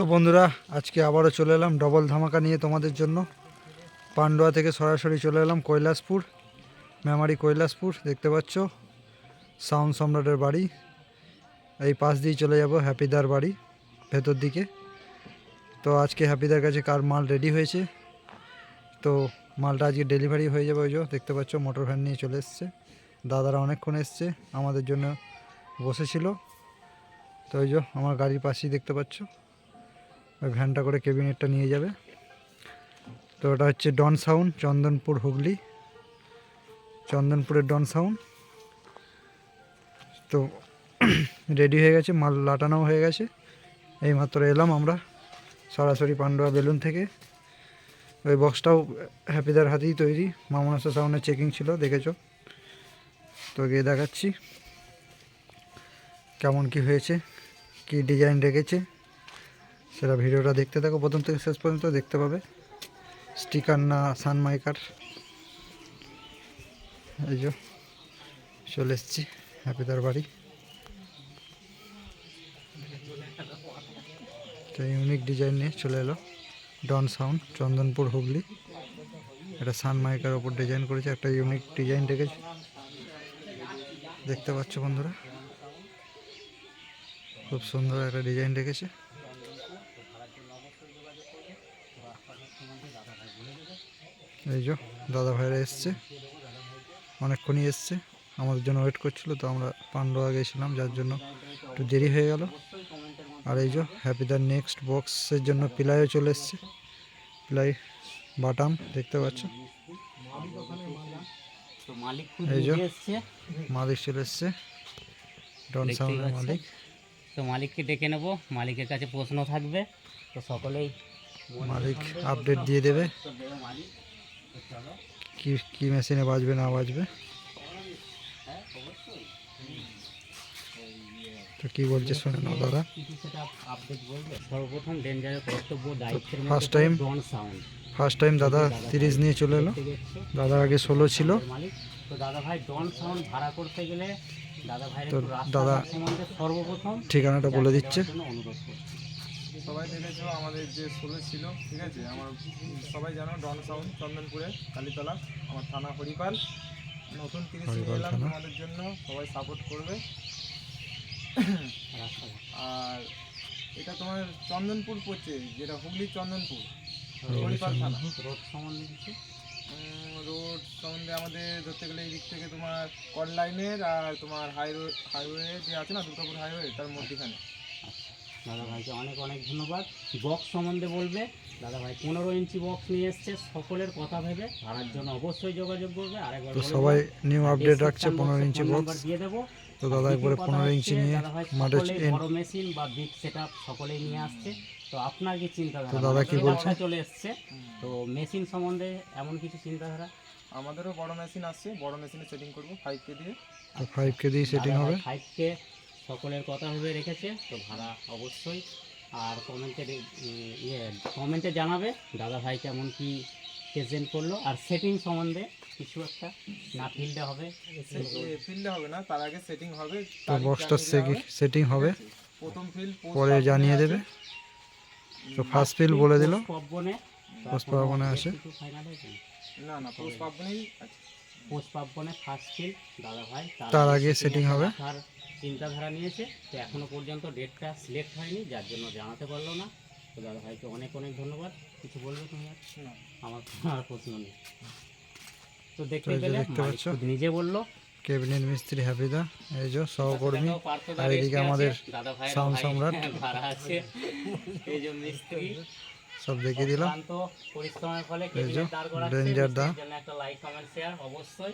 তো বন্ধুরা, আজকে আবারও চলে এলাম ডবল ধামাকা নিয়ে তোমাদের জন্য। পান্ডুয়া থেকে সরাসরি চলে এলাম কৈলাসপুর, মেমারি কৈলাসপুর, দেখতে পাচ্ছ? সাউন্ড সম্রাটের বাড়ি। এই পাশ দিয়ে চলে যাব, হ্যাপিদার বাড়ি, ভেতর দিকে। তো আজকে হ্যাপিদার কাছে কার মাল রেডি হয়েছে? তো মালটা আজকে ডেলিভারি হয়ে যাবে ওই যে, দেখতে পাচ্ছ মোটর ভ্যান নিয়ে চলে এসছে। দাদারা অনেকক্ষণ এসছে, আমাদের জন্য বসেছিল। তো ওই যে, আমার গাড়ির পাশেই দেখতে পাচ্ছ। ওই ভ্যানটা করে কেবিনেটটা নিয়ে যাবে। তো ওটা হচ্ছে ডন সাউন্ড চন্দনপুর হুগলি। চন্দনপুরের ডন সাউন্ড তো রেডি হয়ে গেছে, মাল লাটানোও হয়ে গেছে। এইমাত্র এলাম আমরা সরাসরি পান্ডুয়া বেলুন থেকে। ওই বক্সটাও হ্যাপিদার হাতেই তৈরি। মামনাসা সাউন্ডের চেকিং ছিল, দেখেছ? তো গিয়ে দেখাচ্ছি। কেমন কি হয়েছে, কি ডিজাইন রেখেছে। সেটা ভিডিওটা দেখতে থাকো। প্রথম থেকে শেষ পর্যন্ত দেখতে পাবে। স্টিকার না সানমাইকার। এই যে চলে এসেছি। হ্যাপিদার বাড়ি তো ইউনিক ডিজাইন নিয়ে চলে এলো। Don sound Chandanpur Hooghly. এটা সানমাইকার ওপর ডিজাইন করেছে। একটা ইউনিক ডিজাইন রেখেছে দেখতে পাচ্ছ বন্ধুরা। খুব সুন্দর একটা ডিজাইন রেখেছে এই যে দাদা ভাইরা এসছে। অনেকক্ষণই এসছে। আমাদের জন্য ওয়েট করছিল তো আমরা পান্ডুয়া গেছিলাম যার জন্য একটু দেরি হয়ে গেল। আর এই যে হ্যাপি দ্য নেক্সট বক্সের জন্য পিলাইও চলে এসছে। পিলাই বাটাম দেখতে পাচ্ছ? মালিক এই যে। মালিক চলে এসছে। ডন সাউন্ডের মালিক। তো মালিককে ডেকে নেব। মালিকের কাছে প্রশ্ন থাকবে। তো সকলেই মালিক আপডেট দিয়ে দেবে। কি কি মেশিনে বাজবে না বাজবে? তো কি বলছে শুনে নাও দাদা। কিছু সেটা আপডেট বলবে সর্বপ্রথম ডেঞ্জারের কর্তব্য দায়িত্বের First মধ্যে সাউন্ড। ফার্স্ট টাইম দাদা তিরিশ নিয়ে চলে এলো। দাদার আগে ষোলো ছিল। তো দাদা ভাই ডন সাউন্ড ভাড়া করতে গেলে দাদা ভাইয়ের তো একটু রাস্তা দাদা ঠিকানাটা বলে দিচ্ছে। অনুরোধ সবাই দেখেছ আমাদের যে ষোলো ছিল ঠিক আছে? আমার সবাই জানো ডন সাউন্ড চন্দনপুরে কালীতলা আমার থানা হরিপাল। নতুন তিরিশ নিয়ে এলাম। তোমাদের জন্য সবাই সাপোর্ট করবে। আর এটা তোমার চন্দনপুর পড়ছে যেটা হুগলি চন্দনপুর হরিপাল থানা। রোড সম্বন্ধে কিছু? রোড সম্বন্ধে আমাদের ধরতে গেলে এই দিক থেকে তোমার কল লাইনের আর তোমার হাইওয়ে হাইওয়ে যে আছে না দুর্গাপুর হাইওয়ে তার মধ্যখানে। দাদা ভাইকে অনেক অনেক ধন্যবাদ। বক্স সম্বন্ধে বলবে দাদা ভাই পনেরো ইঞ্চি বক্স নিয়ে এসছে সকলের কথা ভেবে ভাড়ার জন্য অবশ্যই যোগাযোগ করবে আরেকবার তো বলে সবাই নিউ আপডেট রাখছে পনেরো ইঞ্চি বক্স দিয়ে দেবো। তো দাদা আর একবারে পনেরো ইঞ্চি নিয়ে মাঠে সকলেই বড় মেশিন বা বিগ সেটআপ সকলেই নিয়ে আসছে। তো আপনার কি চিন্তাধারা দাদা কি বলছে? চলে এসছে। তো মেশিন সম্বন্ধে এমন কিছু চিন্তাধারা আমাদেরও বড় মেশিন আসছে বড় মেশিনে সেটিং করব ফাইভ কে দিয়ে। ফাইভ কে দিয়ে সেটিং হবে। ফাইভকে সকলের কথা ভেবে রেখেছে তো ভাড়া অবশ্যই। আর কমেন্টে ইয়ে কমেন্টে জানাবে দাদা ভাই কেমন কি প্রেজেন্ট করল। আর সেটিং সম্বন্ধে কিছু একটা না ফিল্ডে হবে। ফিল্ডে হবে না তার আগে সেটিং হবে। তো তারিখ বক্সটা জানিয়ে দেওয়া হবে। সেটিং হবে। প্রথম ফিল পরে জানিয়ে দেবে। তো ফার্স্ট ফিল বলে দিল। পবনে পোস্ট পাবনে আসে। না না পোস্ট পাবনেই আছে পোস্ট পাবনে ফার্স্ট ফিল দাদা ভাই। তার আগে সেটিং হবে। তার চিন্তাধারা নিয়েছে তো এখনও পর্যন্ত ডেটটা সিলেক্ট হয়নি যার জন্য জানাতে পারল না। তো দাদা ভাইকে অনেক অনেক ধন্যবাদ। কিছু বলবে তুমি আমার আর প্রশ্ন নেই। তো দেখতে পেলে নিজে বলল। কেবিনেট মিস্ত্রি হ্যাপিদা এই যে সহকর্মী আর এদিকে আমাদের দাদা ভাই সম্রাট। ভাড়া আছে। এই যে মিস্ত্রি। সব দেখিয়ে দিলাম। পরিশ্রমের ফলে ডেঞ্জার দা। একটা লাইক কমেন্ট শেয়ার অবশ্যই।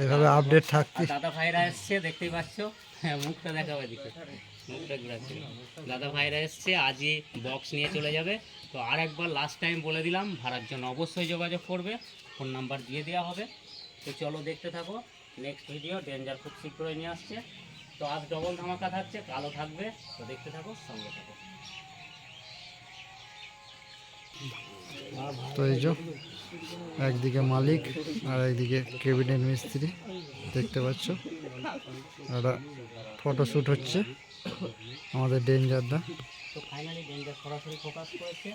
এইভাবে আপডেট থাকতে দাদা ভাইরা এসছে দেখতেই পাচ্ছ। হ্যাঁ মুখটা দেখাবে দিকে মুখটা ঘুরাচ্ছে। দাদা ভাইরা এসছে আজই বক্স নিয়ে চলে যাবে। তো আর একবার লাস্ট টাইম বলে দিলাম ভাড়ার জন্য অবশ্যই যোগাযোগ করবে। ফোন নাম্বার দিয়ে দেওয়া হবে। তো চলো দেখতে থাকো। নেক্সট ভিডিও ডেঞ্জার খুব শীঘ্রই নিয়ে আসছে। তো আজ ডবল ধামাকা থাকছে কালো থাকবে। তো দেখতে থাকো সঙ্গে থাকো। তো এই যে, একদিকে মালিক আর একদিকে কেবিনেট মিস্ত্রি, দেখতে পাচ্ছ? একটা ফটোশ্যুট হচ্ছে আমাদের ডেঞ্জারদা ফাইনালি ডেঞ্জার সরাসরি ফোকাস করেছে।